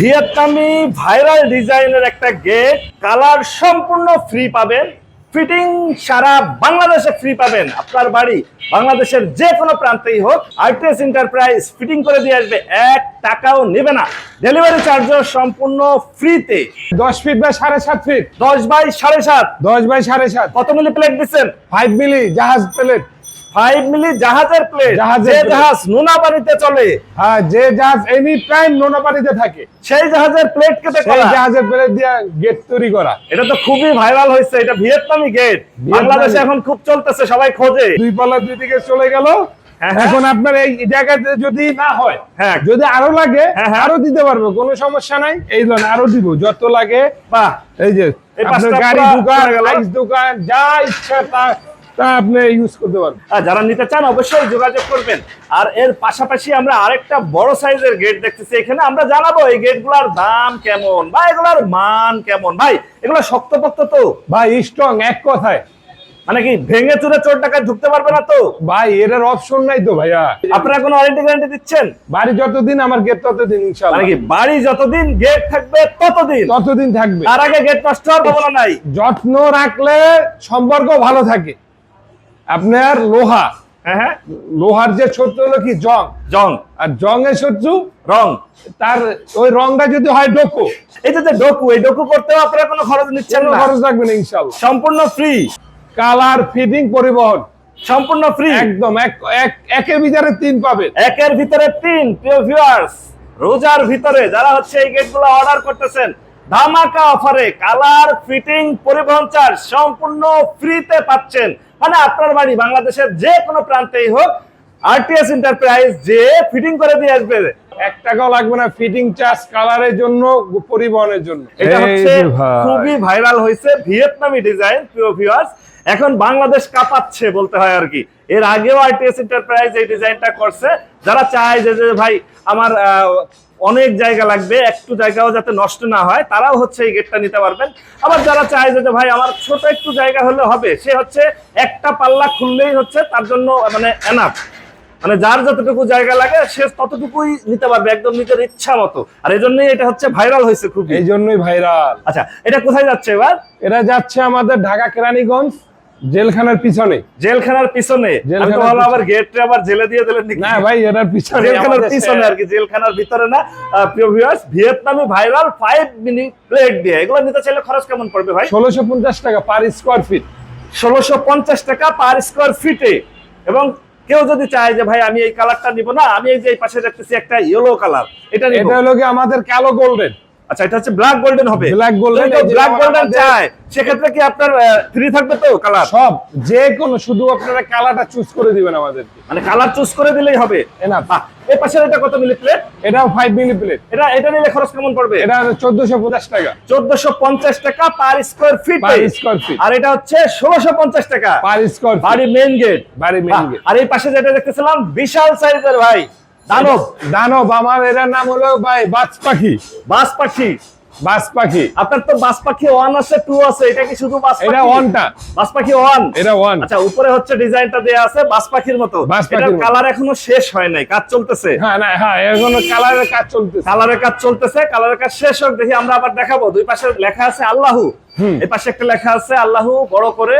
ভিয়েতনামি ভাইরাল ডিজাইনের একটা গেট কালার সম্পূর্ণ ফ্রি পাবেন। ফিটিং সারা বাংলাদেশে ফ্রি পাবেন। আপনার বাড়ি বাংলাদেশের যে কোনো প্রান্তেই হোক আইটিএস এন্টারপ্রাইজ ফিটিং করে দিয়ে আসবে। এক টাকাও নেবে না। ডেলিভারি চার্জও সম্পূর্ণ ফ্রিতে দশ ফিট বা সাড়ে সাত ফিট দশ বাই সাড়ে সাত। দশ বাই সাড়ে সাত। কত মিলি প্লেট দিচ্ছেন? ফাইভ মিলি জাহাজ প্লেট ফাইভ মিলি জাহাজের প্লেট জাহাজের জাহাজ নোনা পানিতে চলে হ্যাঁ যে জাহাজ এনি টাইম নোনা পানিতে থাকে সেই জাহাজের প্লেট কেটে সেই জাহাজের প্লেট দিয়ে গেট তৈরি করা। এটা তো খুবই ভাইরাল হয়েছে এটা ভিয়েতনামি গেট বাংলাদেশে এখন খুব চলতেছে সবাই খোঁজে। দুই পাল্লা দুই দিকে চলে গেল। হ্যাঁ, হ্যাঁ। এখন আপনার এই জায়গাতে যদি না হয় হ্যাঁ। যদি আরও লাগে হ্যাঁ। আরও দিতে পারব কোনো সমস্যা নাই। এই লোন আরও দিব যত লাগে। বা এই যে আপনার গাড়ি দোকান দোকান যা ইচ্ছা তা তা আপনি ইউজ করতে পারবেন। আর যারা নিতে চান অবশ্যই যোগাযোগ করবেন। আর এর পাশাপাশি আমরা আরেকটা বড় সাইজের গেট দেখতেছি এখানে। আমরা জানাব এই গেটগুলোর দাম কেমন বা এগুলার মান কেমন। ভাই এগুলো শক্তপোক্ত তো? ভাই স্ট্রং এক কথায়। মানে কি ভেঙে চুরে চোর টাকায় ঢুকতে পারবে না তো? ভাই এর অপশন নাই তো ভাইয়া। আপনারা কোনো ওয়ারেন্টি গ্যারান্টি দিচ্ছেন? বাড়ি যতদিন আমার গেট ততদিন মানে ইনশাআল্লাহ কি বাড়ি যতদিন গেট থাকবে ততদিন? ততদিন থাকবে। তার আগে গেট নষ্ট হওয়ার নাই। যত্ন রাখলে সম্পর্ক ভালো থাকে। আপনার লোহা। হ্যাঁ হ্যাঁ। লোহার যে শত্রু হলো কি? জং। জং। আর জংয়ের শত্রু? রং। তার ওই রংটা যদি হয় ডোকো। এটা যে ডোকু এই ডোকু করতেও আপনারা কোনো খরচ নিচ্ছেন না। খরচ লাগবে না ইনশাল্লাহ সম্পূর্ণ ফ্রি। কালার ফিটিং পরিবহন। সম্পূর্ণ ফ্রি। একদম এক এক একের ভিতরে তিন পাবেন। একের ভিতরে তিন প্রিয় ভিউয়ার্স রোজার ভিতরে যারা হচ্ছে এই গেটগুলো অর্ডার করতেছেন ধামাকা অফারে কালার ফিটিং পরিবহন চার্জ সম্পূর্ণ ফ্রিতে পাচ্ছেন। মানে আপনার বাড়ি বাংলাদেশের যে কোনো প্রান্তেই হোক আরটিএস এন্টারপ্রাইজ যে ফিটিং করে দিয়ে আসবে এক টাকাও লাগবে না ফিটিং চার্জ কালারের জন্য পরিবহনের জন্য। এটা হচ্ছে খুবই ভাইরাল হয়েছে ভিয়েতনামি ডিজাইন প্রিয় ভিউয়ার্স এখন বাংলাদেশ কাঁপাচ্ছে বলতে হয় আর কি। এর আগেও আরটিএস এন্টারপ্রাইজ এই ডিজাইনটা করছে। যারা চায় যে ভাই আমার অনেক জায়গা লাগবে একটু জায়গাও যাতে নষ্ট না হয় তারাও হচ্ছে এই গেটটা নিতে পারবেন। আবার যারা চায় যে ভাই আমার ছোট একটু জায়গা হলে হবে সে হচ্ছে একটা পাল্লা খুললেই হচ্ছে তার জন্য মানে এনাফ মানে যার যতটুকু জায়গা লাগে সে ততটুকুই নিতে পারবে একদম নিজের ইচ্ছা মতো। আর এই জন্যই এটা হচ্ছে ভাইরাল হয়েছে খুব এই জন্যই ভাইরাল আচ্ছা এটা কোথায় যাচ্ছে এবার? এটা যাচ্ছে আমাদের ঢাকা কেরানীগঞ্জ। জেলখানার পিছনে। জেলখানার পিছনে। আমি তো পিছনে। আবার গেটে আবার জেলে দিয়ে দিলেন নাকি? না ভাই এটার পিছনে জেলখানার পিছনে আর কি জেলখানার ভিতরে না? প্রিয় ভিউয়ার্স ভিয়েতনামি ভাইরাল ফাইভ মিনি প্লেট দিয়ে। এগুলো নিতে চাইলে খরচ কেমন পড়বে ভাই? ষোলোশো পঞ্চাশ টাকা পার স্কোয়ার ফিট ষোলোশো পঞ্চাশ টাকা পার স্কোয়ার ফিটে এবং কেউ যদি চায় যে ভাই আমি এই কালারটা নিব না আমি এই যে এই পাশে দেখতেছি একটা ইয়েলো কালার এটা নিব। এটা হলো কি আমাদের কালো গোল্ডেন আচ্ছা এটা হচ্ছে ব্ল্যাক গোল্ডেন হবে। Golden, এই ব্ল্যাক গোল্ডেন চায় সেক্ষেত্রে কি আপনার ফ্রি থাকবে তো কালার সব যে কোনো শুধু আপনারা কালারটা চুজ করে দিবেন আমাদেরকে। মানে কালার চুজ করে দিলেই হবে. বাহ, এই পাশের এটা কত মিলি প্লেট এটাও ফাইভ মিলি প্লেট এটা এটা নিলে খরচ কেমন পড়বে? এটা চোদ্দশো পঞ্চাশ টাকা। চোদ্দশো পঞ্চাশ টাকা per square feet per square feet আর এটা হচ্ছে ষোলোশো পঞ্চাশ টাকা। পার স্কোয়ার বাড়ি মেইন গেট বাড়ি মেইন গেট আর এই পাশে যেটা দেখতেছিলাম বিশাল সাইজের ভাই। দানব। দানব আমার এটার নাম হলো ভাই বাজ পাখি। বাস পাখি। বাজ পাখি। আপনার তো বাস পাখি ওয়ান আছে টু আছে এটা কি শুধু বাস এটা? ওয়ানটা বাস পাখি ওয়ান এটা ওয়ান আচ্ছা উপরে হচ্ছে ডিজাইনটা দেয়া আছে বাস পাখির মতো। এটার কালার এখনও শেষ হয় নাই কাজ চলতেছে। হ্যাঁ না হ্যাঁ এখনও কালারের কাজ চলতেছে। কালারের কাজ চলতেছে কালারের কাজ শেষ হোক দেখি আমরা আবার দেখাবো। দুই পাশে লেখা আছে আল্লাহু। এই পাশে একটা লেখা আছে আল্লাহু বড় করে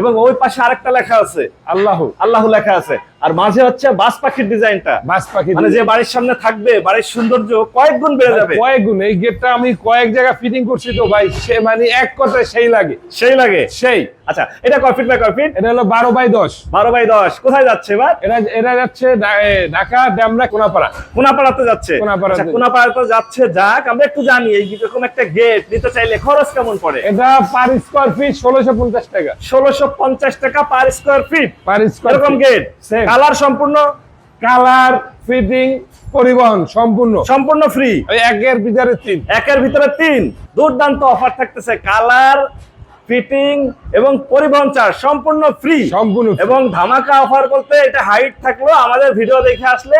এবং ওই পাশে আরেকটা লেখা আছে। আল্লাহ। আল্লাহু লেখা আছে। আর মাঝে হচ্ছে বাস পাখির ডিজাইনটা। বাজ পাখি মানে যে বাড়ির সামনে থাকবে বাড়ির সৌন্দর্য কয়েক গুণ বেড়ে যাবে। কয়েক গুণ এই গেটটা আমি কয়েক জায়গা ফিটিং করছি তো ভাই সে মানে এক কথায় সেই লাগে। সেই লাগে? সেই। আচ্ছা এটা কয় ফিট বাই কয় ফিট এটা হলো বারো বাই দশ। বারো বাই দশ। কোথায় যাচ্ছে এবার? এটা এটা যাচ্ছে ঢাকা ড্যামরা কোনাপাড়া। কোনাপাড়াতে যাচ্ছে। কোনাপাড়াতে। আচ্ছা, কোনাপাড়াতে যাচ্ছে যাক আমরা একটু জানি এই এরকম একটা গেট নিতে চাইলে খরচ কেমন পড়ে? এটা পার স্কোয়ার ফিট ষোলোশো পঞ্চাশ টাকা। ষোলোশো পঞ্চাশ টাকা per square feet per square এরকম গেট. কালার সম্পূর্ণ? কালার ফিটিং পরিবহন সম্পূর্ণ। সম্পূর্ণ ফ্রি একের ভিতরে তিন। একের ভিতরে তিন। দুর্দান্ত অফার থাকতেছে। কালার ফিটিং এবং পরিবহন চার্জ সম্পূর্ণ ফ্রি সম্পূর্ণ এবং ধামাকা অফার বলতে এটা হাইট থাকল আমাদের ভিডিও দেখে আসলে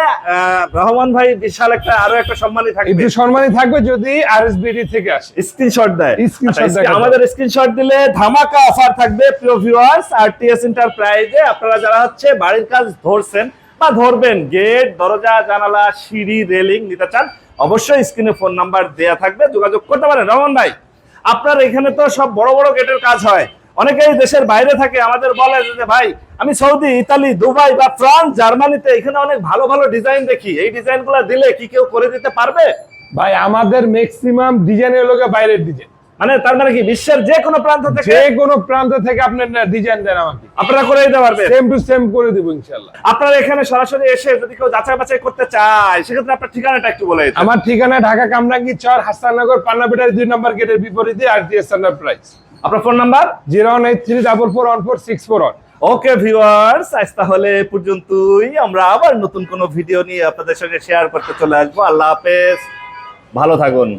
রহমান ভাই বিশাল একটা আরও একটা সম্মানই থাকবে। একটু সম্মানই থাকবে যদি আরএসবিডি থেকে আসে। স্ক্রিনশট দেয়। আচ্ছা, আমাদের স্ক্রিনশট দিলে ধামাকা অফার থাকবে প্রিয় ভিউয়ার্স আর টিএস এন্টারপ্রাইজে আপনারা যারা হচ্ছে বাড়ির কাজ ধরছেন পা ধরবেন গেট দরজা জানালা সিঁড়ি রেলিং নিতে চান অবশ্যই স্ক্রিনে ফোন নাম্বার দেয়া থাকবে যোগাযোগ করতে পারেন। রমন ভাই আপনার এখানে তো সব বড় বড় গেটের কাজ হয়। অনেকেই দেশের বাইরে থাকে, আমাদের বলে যে ভাই, আমি সৌদি, ইতালি, দুবাই বা ফ্রান্স, জার্মানিতে এখানে অনেক ভালো ভালো ডিজাইন দেখি। এই ডিজাইনগুলো দিলে কি কেউ করে দিতে পারবে? ভাই, আমাদের ম্যাক্সিমাম ডিজাইনের লোকে বাইরের ডিজাইন মানে তার মানে কি বিশ্বের যে কোনো প্রান্ত থেকে যে কোনো প্রান্ত থেকে আপনার ডিজাইন দেন আমাকে। আপনারা করে দিতে পারবেন। সেম টু সেম করে দিব ইনশাল্লাহ আপনারা এখানে সরাসরি এসে যদি কেউ যাচাই বাছাই করতে চায় সেক্ষেত্রে আপনার ঠিকানাটা একটু বলে দিন। আমার ঠিকানা ঢাকা কামরাঙ্গি চর হাসাননগর পান্নাপিটার দুই নম্বর গেটের বিপরীতে আর টি এস প্রাইস আপনার phone number? Zero one eight three double four one four six four one. Okay viewers আজ তাহলে পর্যন্তই। আমরা আবার নতুন কোনো ভিডিও নিয়ে আপনাদের সঙ্গে শেয়ার করতে চলে আসব। আল্লাহ হাফেজ। ভালো থাকুন।